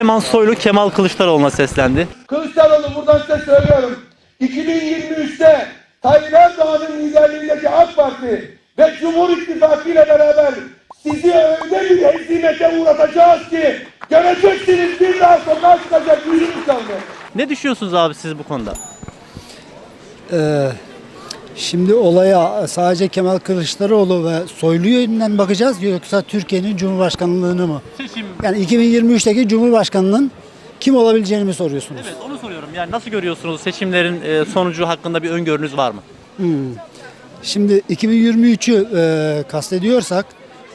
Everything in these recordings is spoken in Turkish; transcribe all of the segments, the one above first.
Süleyman Soylu Kemal Kılıçdaroğlu'na seslendi. Kılıçdaroğlu buradan size söylüyorum. 2023'te Tayyip Erdoğan'ın liderliğindeki AK Parti ve Cumhur İttifakı ile beraber sizi öyle bir hezimete uğratacağız ki göreceksiniz bir daha sokağa çıkacak yüzünüz kalmıyor. Ne düşünüyorsunuz abi siz bu konuda? Ee, şimdi olaya sadece Kemal Kılıçdaroğlu ve Soylu yönünden bakacağız yoksa Türkiye'nin Cumhurbaşkanlığını mı? Seçim. Yani 2023'teki Cumhurbaşkanının kim olabileceğini mi soruyorsunuz? Evet onu soruyorum. Yani nasıl görüyorsunuz seçimlerin e, sonucu hakkında bir öngörünüz var mı? Şimdi 2023'ü e, kastediyorsak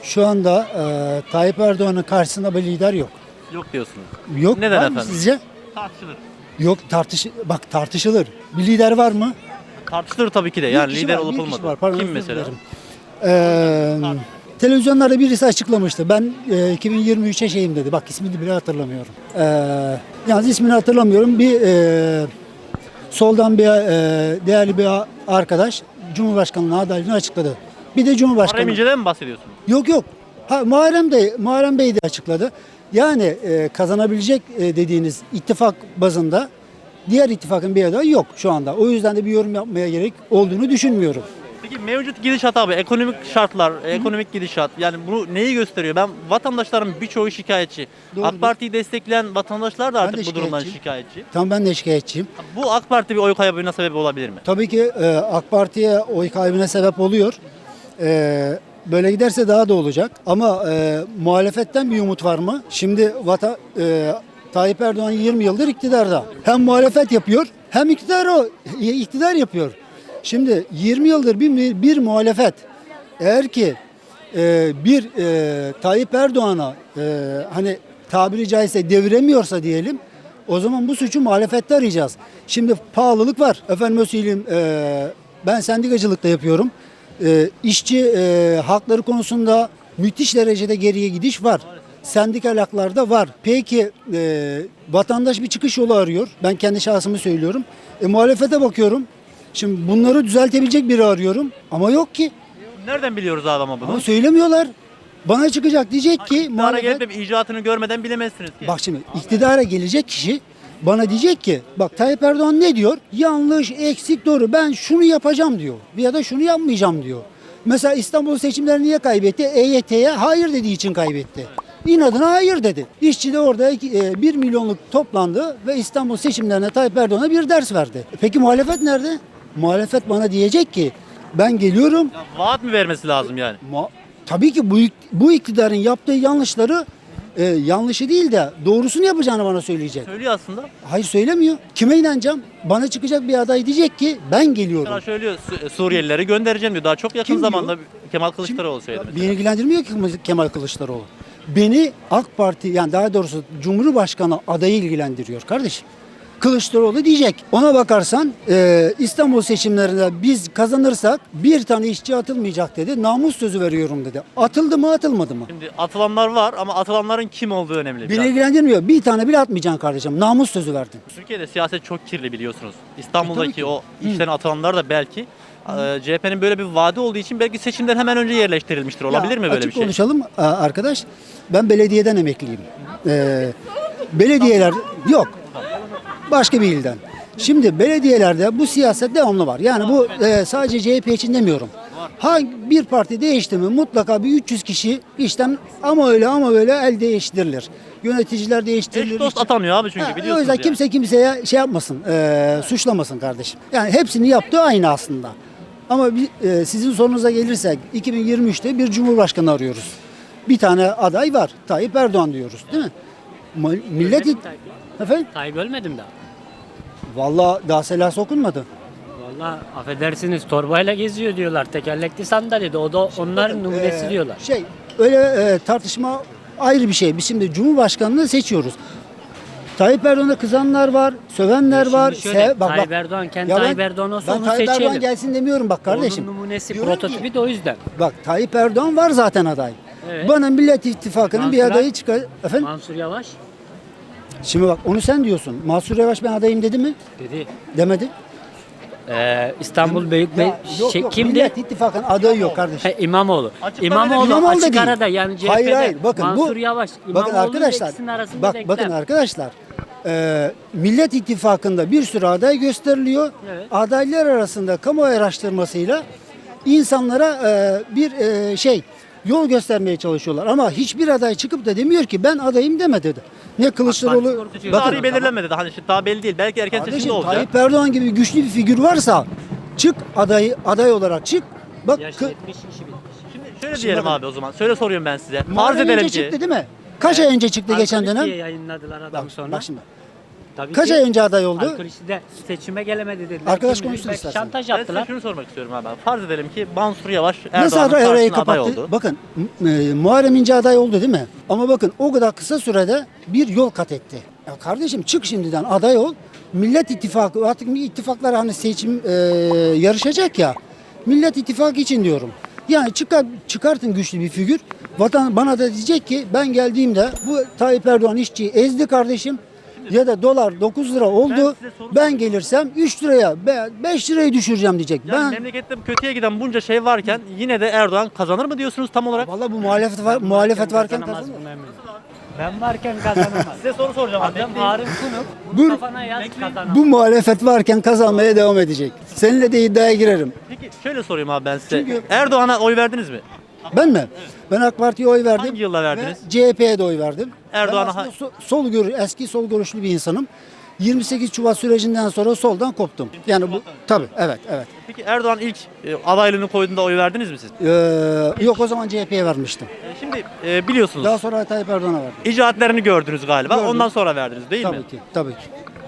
şu anda e, Tayyip Erdoğan'ın karşısında bir lider yok. Yok diyorsunuz. Yok Neden var mı efendim? sizce? Tartışılır. Yok tartış bak tartışılır. Bir lider var mı? Tartışılır tabii ki de. Bir Yani kişi lider var, olup bir kişi olmadı. var. Pardon, Kim özür mesela? dilerim. Ee, televizyonlarda birisi açıklamıştı. Ben e, 2023'e şeyim dedi. Bak ismini bile hatırlamıyorum. Ee, yalnız ismini hatırlamıyorum. Bir e, soldan bir e, değerli bir arkadaş Cumhurbaşkanlığı adaylığını açıkladı. Bir de Cumhurbaşkanı. Muharrem İnce'den mi bahsediyorsunuz? Yok yok. Ha, Muharrem de Muharrem Bey de açıkladı. Yani e, kazanabilecek e, dediğiniz ittifak bazında diğer ittifakın bir adayı yok şu anda. O yüzden de bir yorum yapmaya gerek olduğunu düşünmüyorum. Peki mevcut gidişat abi, ekonomik şartlar, ekonomik gidişat yani bu neyi gösteriyor? Ben vatandaşların birçoğu şikayetçi. Doğrudur. AK Parti'yi destekleyen vatandaşlar da Ben artık bu durumdan şikayetçiyim. şikayetçi. Tam ben de şikayetçiyim. Bu AK Parti bir oy kaybına sebep olabilir mi? Tabii ki e, AK Parti'ye oy kaybına sebep oluyor. E, böyle giderse daha da olacak. Ama e, muhalefetten bir umut var mı? Şimdi vata, e, Tayyip Erdoğan 20 yıldır iktidarda. Hem muhalefet yapıyor hem iktidar o iktidar yapıyor. Şimdi 20 yıldır bir, bir muhalefet eğer ki e, bir e, Tayyip Erdoğan'a e, hani tabiri caizse deviremiyorsa diyelim o zaman bu suçu muhalefette arayacağız. Şimdi pahalılık var. Efendim söyleyeyim e, ben sendikacılık da yapıyorum. E, işçi e, hakları konusunda müthiş derecede geriye gidiş var. Sendikal haklarda var. Peki e, vatandaş bir çıkış yolu arıyor. Ben kendi şahsımı söylüyorum. E, muhalefete bakıyorum. Şimdi bunları düzeltebilecek biri arıyorum ama yok ki. Nereden biliyoruz abi ama bunu? Ama söylemiyorlar. Bana çıkacak diyecek ki İktidara muhalefet... gelip de icraatını görmeden bilemezsiniz ki. Bak şimdi iktidara gelecek kişi bana diyecek ki bak Tayyip Erdoğan ne diyor? Yanlış, eksik, doğru. Ben şunu yapacağım diyor. Ya da şunu yapmayacağım diyor. Mesela İstanbul seçimlerini niye kaybetti? EYT'ye hayır dediği için kaybetti. İnadına hayır dedi. İşçi de orada 1 milyonluk toplandı ve İstanbul seçimlerine Tayyip Erdoğan'a bir ders verdi. E Peki muhalefet nerede? Muhalefet bana diyecek ki ben geliyorum Ya vaat mi vermesi lazım yani? Ma- Tabii ki bu, bu iktidarın yaptığı yanlışları e, yanlışı değil de doğrusunu yapacağını bana söyleyecek. Söylüyor aslında. Hayır söylemiyor. Kime inanacağım? Bana çıkacak bir aday diyecek ki ben geliyorum. Mesela söylüyor Su- Suriyelileri göndereceğim diyor. Daha çok yakın Kim diyor? zamanda Kemal Kılıçdaroğlu söyledi. Beni ilgilendirmiyor ki Kemal Kılıçdaroğlu. Beni AK Parti yani daha doğrusu Cumhurbaşkanı adayı ilgilendiriyor kardeşim. Kılıçdaroğlu diyecek. Ona bakarsan e, İstanbul seçimlerinde biz kazanırsak bir tane işçi atılmayacak dedi. Namus sözü veriyorum dedi. Atıldı mı atılmadı mı? Şimdi atılanlar var ama atılanların kim olduğu önemli. Beni biraz. ilgilendirmiyor. Bir tane bile atmayacaksın kardeşim. Namus sözü verdin. Türkiye'de siyaset çok kirli biliyorsunuz. E, İstanbul'daki ki. o işten atılanlar da belki e, CHP'nin böyle bir vaadi olduğu için belki seçimden hemen önce yerleştirilmiştir. Olabilir Ya, mi böyle bir şey? konuşalım arkadaş. Ben belediyeden emekliyim. Ee, belediyeler yok. Başka bir ilden. Şimdi belediyelerde bu siyaset devamlı var. Yani bu e, sadece CHP için demiyorum. Hangi bir parti değişti mi mutlaka bir 300 kişi işten ama öyle ama öyle el değiştirilir. Yöneticiler değiştirilir. Eş dost atanıyor abi çünkü Ha, biliyorsunuz O yüzden yani. kimse kimseye şey yapmasın, e, suçlamasın kardeşim. Yani hepsini yaptığı aynı aslında. Ama bir, e, sizin sorunuza gelirsek 2023'te bir cumhurbaşkanı arıyoruz. Bir tane aday var. Tayyip Erdoğan diyoruz değil mi? Ma- Millet Ölmedi mi Tayyip? Efendim? Tayyip ölmedim daha. Vallahi daha selası okunmadı. Valla affedersiniz torbayla geziyor diyorlar. Tekerlekli sandalyede. O da onların numunesi Ee, diyorlar. Şey öyle e, tartışma ayrı bir şey. Biz şimdi Cumhurbaşkanlığı seçiyoruz. Tayyip Erdoğan'a kızanlar var, sövenler Şimdi var. şöyle, Se- Tayyip Erdoğan kendi Ya ben- Tayyip Erdoğan olsa ben onu Tayyip Erdoğan gelsin demiyorum bak kardeşim. Onun numunesi, Diyorum ki- prototipi de o yüzden. Bak Tayyip Erdoğan var zaten aday. Evet. Bana Millet İttifakı'nın bir Mansur adayı Yavaş- çıkar. Efendim? Mansur Yavaş Şimdi bak onu sen diyorsun. Mahsur Yavaş ben adayım dedi mi? dedi. Demedi. Ee, İstanbul Ya, yok, şey, yok, kimdi? Millet İttifakı'nın adayı yok kardeşim. He, İmamoğlu. Açık İmamoğlu, İmamoğlu da açık değil. arada yani CHP'de Hayır hayır bakın Mansur bu Yavaş, bakın İmamoğlu arkadaşlar ikisinin arasında bak bakın arkadaşlar e, Millet İttifakı'nda bir sürü aday gösteriliyor. Evet. Adaylar arasında kamuoyu araştırmasıyla insanlara e, bir e, şey yol göstermeye çalışıyorlar ama hiçbir aday çıkıp da demiyor ki ben adayım demedi. Ne Kılıçdaroğlu korkutucu. Tarihi belirlenmedi daha hani daha belli değil. Belki erken seçimde olacak. Tayyip Erdoğan gibi güçlü bir figür varsa çık adayı aday olarak çık. Bak Yaş kı- 70 işi bitmiş. Şimdi şöyle Şimdi diyelim bakın. abi o zaman. Söyle soruyorum ben size. Muharrem edelim İnce ki çıktı değil mi? Kaç ay önce çıktı geçen dönem? diye yayınladılar adam Bak, sonra. bak şimdi. Tabii Kaç ki ay önce aday oldu? Alkolist'de seçime gelemedi dediler. Arkadaş bilir, konuşsun belki istersen. Şantaj ben size yaptılar. şunu sormak istiyorum abi. Farz edelim ki Mansur Yavaş Nasıl Erdoğan'ın aday arayı karşısına aday kapattı? oldu. Bakın e, Muharrem İnce aday oldu değil mi? Ama bakın o kadar kısa sürede bir yol kat etti. Ya kardeşim çık şimdiden aday ol. Millet İttifakı artık bir ittifaklar hani seçim e, yarışacak ya. Millet İttifakı için diyorum. Yani çıkar, çıkartın güçlü bir figür. Vatan bana da diyecek ki ben geldiğimde bu Tayyip Erdoğan işçiyi ezdi kardeşim. Ya da dolar 9 lira oldu. soru Ben gelirsem 3 liraya 5 lirayı düşüreceğim diyecek. Yani ben memlekette kötüye giden bunca şey varken yine de Erdoğan kazanır mı diyorsunuz tam olarak? Vallahi bu muhalefet var, muhalefet varken kazanır. Ben varken kazanamaz. Size soru soracağım. Adam. Harun Kunuk. Bu- Kafana yaz kazanamaz. Bu muhalefet varken kazanmaya devam edecek. Seninle de iddiaya girerim. Peki şöyle sorayım abi ben size. Çünkü- Erdoğan'a oy verdiniz mi? Ben mi? Ben AK Parti'ye oy verdim. Hangi yılda verdiniz? Ve CHP'ye de oy verdim. Erdoğan'a ben aslında so- sol gör, eski sol görüşlü bir insanım. 28 Şubat sürecinden sonra soldan koptum. Yani bu tabii evet evet. Peki Erdoğan ilk e, adaylığını koyduğunda oy verdiniz mi siz? Ee, yok o zaman CHP'ye vermiştim. E, Şimdi e, biliyorsunuz Daha sonra Tayyip Erdoğan'a verdim. icraatlerini gördünüz galiba. Gördüm. Ondan sonra verdiniz değil mi? Tabii ki tabii ki.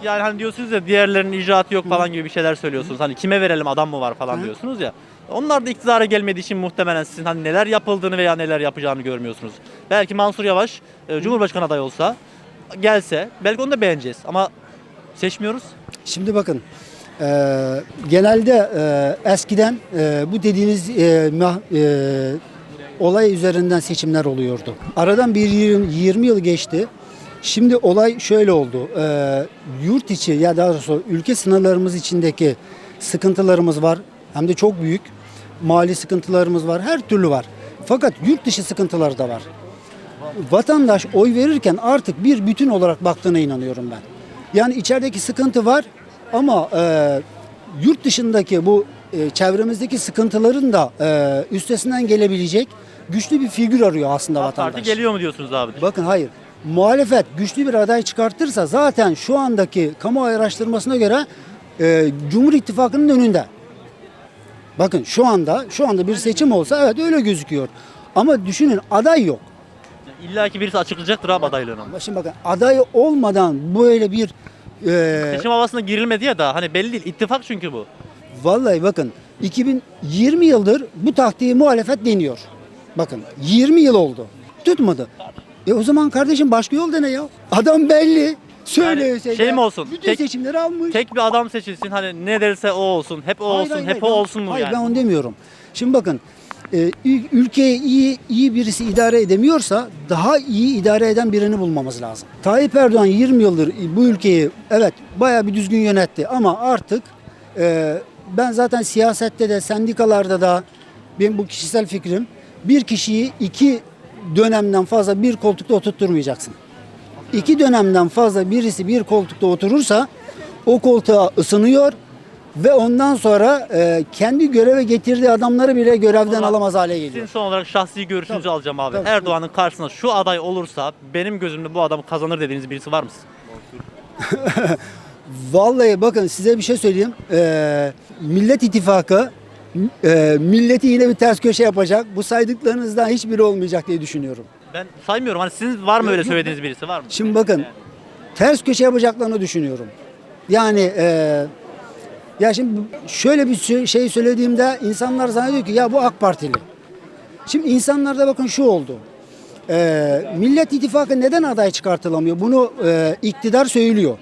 Yani hani diyorsunuz ya diğerlerinin icraatı yok falan gibi bir şeyler söylüyorsunuz. Hani kime verelim adam mı var falan diyorsunuz ya. Onlar da iktidara gelmediği için muhtemelen sizin hani neler yapıldığını veya neler yapacağını görmüyorsunuz. Belki Mansur Yavaş e, Cumhurbaşkanı adayı olsa gelse belki onu da beğeneceğiz ama seçmiyoruz. Şimdi bakın e, genelde e, eskiden e, bu dediğiniz e, mah- e, olay üzerinden seçimler oluyordu. Aradan bir 20, 20 yıl geçti. Şimdi olay şöyle oldu. E, yurt içi ya daha doğrusu ülke sınırlarımız içindeki sıkıntılarımız var. Hem de çok büyük. Mali sıkıntılarımız var. Her türlü var. Fakat yurt dışı sıkıntıları da var vatandaş oy verirken artık bir bütün olarak baktığına inanıyorum ben. Yani içerideki sıkıntı var ama e, yurt dışındaki bu e, çevremizdeki sıkıntıların da e, üstesinden gelebilecek güçlü bir figür arıyor aslında vatandaş. Parti geliyor mu diyorsunuz abi? Bakın hayır. Muhalefet güçlü bir aday çıkartırsa zaten şu andaki kamuoyu araştırmasına göre e, Cumhur İttifakı'nın önünde. Bakın şu anda şu anda bir seçim olsa evet öyle gözüküyor. Ama düşünün aday yok. İlla ki birisi açıklayacaktır abi adaylığını. Ama Şimdi bakın aday olmadan böyle bir e, Seçim havasına girilmedi ya da hani belli değil. İttifak çünkü bu. vallahi bakın 2020 yıldır bu taktiği muhalefet deniyor. Bakın 20 yıl oldu. Tutmadı. E o zaman kardeşim başka yol dene ya. Adam belli. Söyle Yani şey mi olsun, Bütün tek- seçimleri almış. Tek bir adam seçilsin hani ne derse o olsun. Hep o Hayır, olsun. hayır, hep hayır, o ben- olsun mu Hayır yani? ben onu demiyorum. Şimdi bakın e, ül- ülkeyi iyi iyi birisi idare edemiyorsa daha iyi idare eden birini bulmamız lazım. Tayyip Erdoğan 20 yıldır bu ülkeyi evet bayağı bir düzgün yönetti ama artık e, ben zaten siyasette de sendikalarda da benim bu kişisel fikrim bir kişiyi iki dönemden fazla bir koltukta oturtturmayacaksın. İki dönemden fazla birisi bir koltukta oturursa o koltuğa ısınıyor ve ondan sonra e, kendi göreve getirdiği adamları bile görevden zaman alamaz hale Sizin geliyor. son olarak şahsi görüşünüzü alacağım abi. Tabii. Erdoğan'ın karşısına şu aday olursa benim gözümde bu adam kazanır dediğiniz birisi var mı? Vallahi bakın size bir şey söyleyeyim. E, Millet İttifakı e, milleti yine bir ters köşe yapacak. Bu saydıklarınızdan hiçbiri olmayacak diye düşünüyorum. Ben saymıyorum. Hani sizin var mı öyle söylediğiniz birisi var mı? Şimdi bakın ters köşe yapacaklarını düşünüyorum. Yani e, ya şimdi şöyle bir şey söylediğimde insanlar zannediyor ki ya bu AK Partili. Şimdi insanlarda bakın şu oldu. E, Millet İttifakı neden aday çıkartılamıyor? Bunu e, iktidar söylüyor.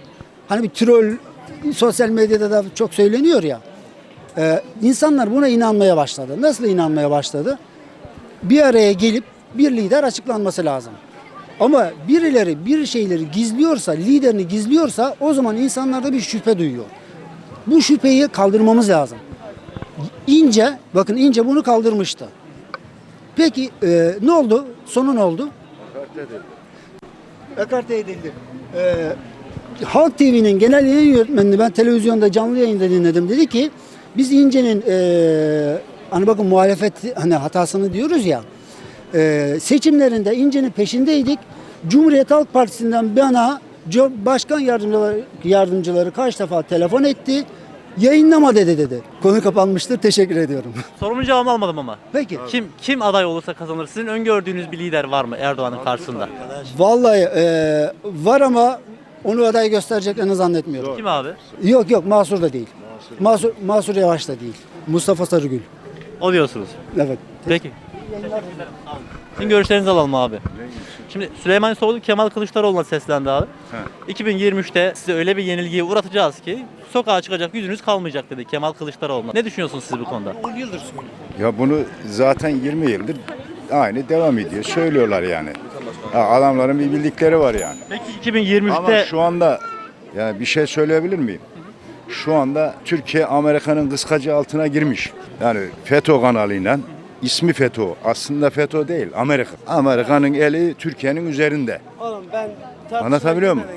Hani bir troll sosyal medyada da çok söyleniyor ya. E, insanlar buna inanmaya başladı. Nasıl inanmaya başladı? bir araya gelip bir lider açıklanması lazım. Ama birileri bir şeyleri gizliyorsa, liderini gizliyorsa o zaman insanlarda bir şüphe duyuyor. Bu şüpheyi kaldırmamız lazım. İnce, bakın İnce bunu kaldırmıştı. Peki e, ne oldu? Sonu ne oldu? Ekarte edildi. E, Halk TV'nin genel yayın yönetmenini ben televizyonda canlı yayında dinledim. Dedi ki biz İnce'nin e, hani bakın muhalefet hani hatasını diyoruz ya e, seçimlerinde İnce'nin peşindeydik. Cumhuriyet Halk Partisi'nden bana başkan yardımcıları, yardımcıları kaç defa telefon etti. Yayınlama dedi dedi. Konu kapanmıştır. Teşekkür ediyorum. Sorumun cevabını almadım ama. Peki. Kim kim aday olursa kazanır? Sizin öngördüğünüz bir lider var mı Erdoğan'ın karşısında? Vallahi e, var ama onu aday göstereceklerini zannetmiyorum. Kim abi? Yok yok Masur da değil. Masur, Masur Yavaş da değil. Mustafa Sarıgül. O diyorsunuz. Evet. Peki. Sizin görüşlerinizi alalım abi. Şimdi Süleyman Soylu Kemal Kılıçdaroğlu'na seslendi abi. 2023'te size öyle bir yenilgiye uğratacağız ki sokağa çıkacak yüzünüz kalmayacak dedi Kemal Kılıçdaroğlu'na. Ne düşünüyorsunuz siz bu konuda? Ya bunu zaten 20 yıldır aynı devam ediyor. Söylüyorlar yani. Ha, adamların bir bildikleri var yani. Peki Ama 2023'te şu anda yani bir şey söyleyebilir miyim? Şu anda Türkiye Amerika'nın kıskacı altına girmiş. Yani FETÖ kanalıyla ismi FETÖ. Aslında FETÖ değil Amerika. Amerika'nın eli Türkiye'nin üzerinde. Anlatabiliyor muyum?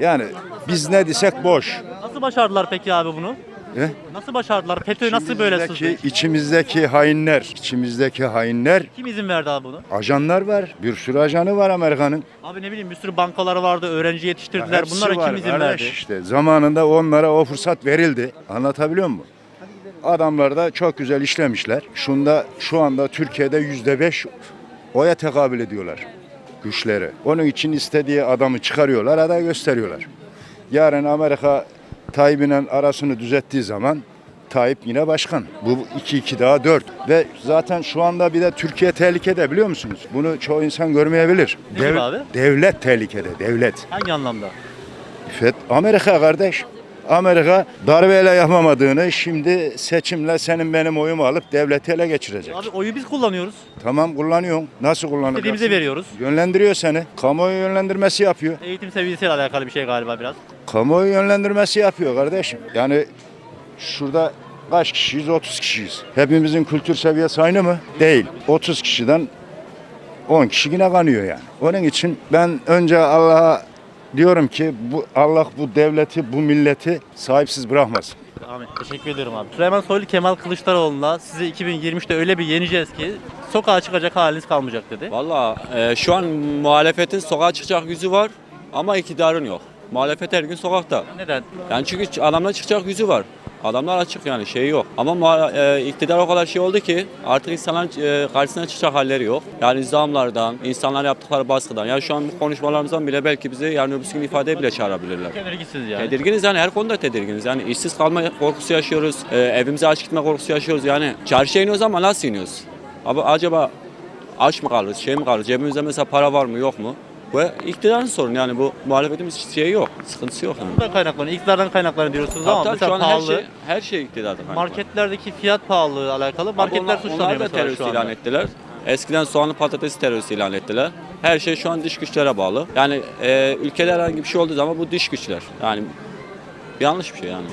Yani biz ne desek boş. nasıl başardılar peki abi bunu? Eh? Nasıl başardılar? FETÖ nasıl böyle sızdı? İçimizdeki, içimizdeki hainler, içimizdeki hainler Kim izin verdi abi bunu? ajanlar var. Bir sürü ajanı var Amerika'nın. Abi ne bileyim bir sürü bankaları vardı, öğrenci yetiştirdiler. Hepsi Bunlara var kim izin kardeş verdi? Işte zamanında onlara o fırsat verildi. Anlatabiliyor muyum? Adamlar da çok güzel işlemişler. Şunda şu anda Türkiye'de yüzde beş oya tekabül ediyorlar güçleri. Onun için istediği adamı çıkarıyorlar, aday gösteriyorlar. Yarın Amerika Tayyip'in arasını düzelttiği zaman Tayyip yine başkan. Bu 2-2 daha 4. Ve zaten şu anda bir de Türkiye tehlikede biliyor musunuz? Bunu çoğu insan görmeyebilir. Ne gibi abi? Devlet tehlikede, devlet. Hangi anlamda? FET Amerika kardeş. Amerika darbeyle yapamadığını şimdi seçimle senin benim oyumu alıp devleti ele geçirecek. Abi oyu biz kullanıyoruz. Tamam kullanıyorsun. Nasıl kullanacaksın? İstediğimize veriyoruz. Yönlendiriyor seni. Kamuoyu yönlendirmesi yapıyor. Eğitim seviyesiyle alakalı bir şey galiba biraz. Kamuoyu yönlendirmesi yapıyor kardeşim. Yani şurada kaç kişiyiz? 30 kişiyiz. Hepimizin kültür seviyesi aynı mı? Değil. 30 kişiden 10 kişi yine kanıyor yani. Onun için ben önce Allah'a diyorum ki bu Allah bu devleti, bu milleti sahipsiz bırakmasın. Amin. Teşekkür ediyorum abi. Süleyman Soylu Kemal Kılıçdaroğlu'na sizi 2023'te öyle bir yeneceğiz ki sokağa çıkacak haliniz kalmayacak dedi. Valla e, şu an muhalefetin sokağa çıkacak yüzü var ama iktidarın yok. Muhalefet her gün sokakta. Neden? Yani çünkü adamlar çıkacak yüzü var. Adamlar açık yani şey yok. Ama muha- e, iktidar o kadar şey oldu ki artık insanların e, karşısına çıkacak halleri yok. Yani zamlardan, insanlar yaptıkları baskıdan. Yani şu an bu konuşmalarımızdan bile belki bizi yarın öbür gün ifadeye bile çağırabilirler. Tedirginsiniz yani. Tedirginiz yani her konuda tedirginiz. Yani işsiz kalma korkusu yaşıyoruz. E, evimize aç gitme korkusu yaşıyoruz. Yani çarşıya iniyoruz ama nasıl iniyoruz? Abi acaba aç mı kalırız, şey mi kalırız? Cebimizde mesela para var mı yok mu? Bu iktidarın sorunu yani bu muhalefetimiz şeyi yok, sıkıntısı yok. Yani. Bundan kaynaklanıyor. İktidardan kaynaklanıyor diyorsunuz ama Tabii tabii, mesela şu an her pahalı. şey, her şey iktidarda. kaynaklı. Marketlerdeki fiyat pahalılığı alakalı marketler onlar- suçlanıyor Onlar da mesela terörist şu anda. ilan ettiler. Eskiden soğanlı patatesi terörist ilan ettiler. Her şey şu an dış güçlere bağlı. Yani e, ülkede herhangi bir şey olduğu zaman bu dış güçler. Yani yanlış bir şey yani.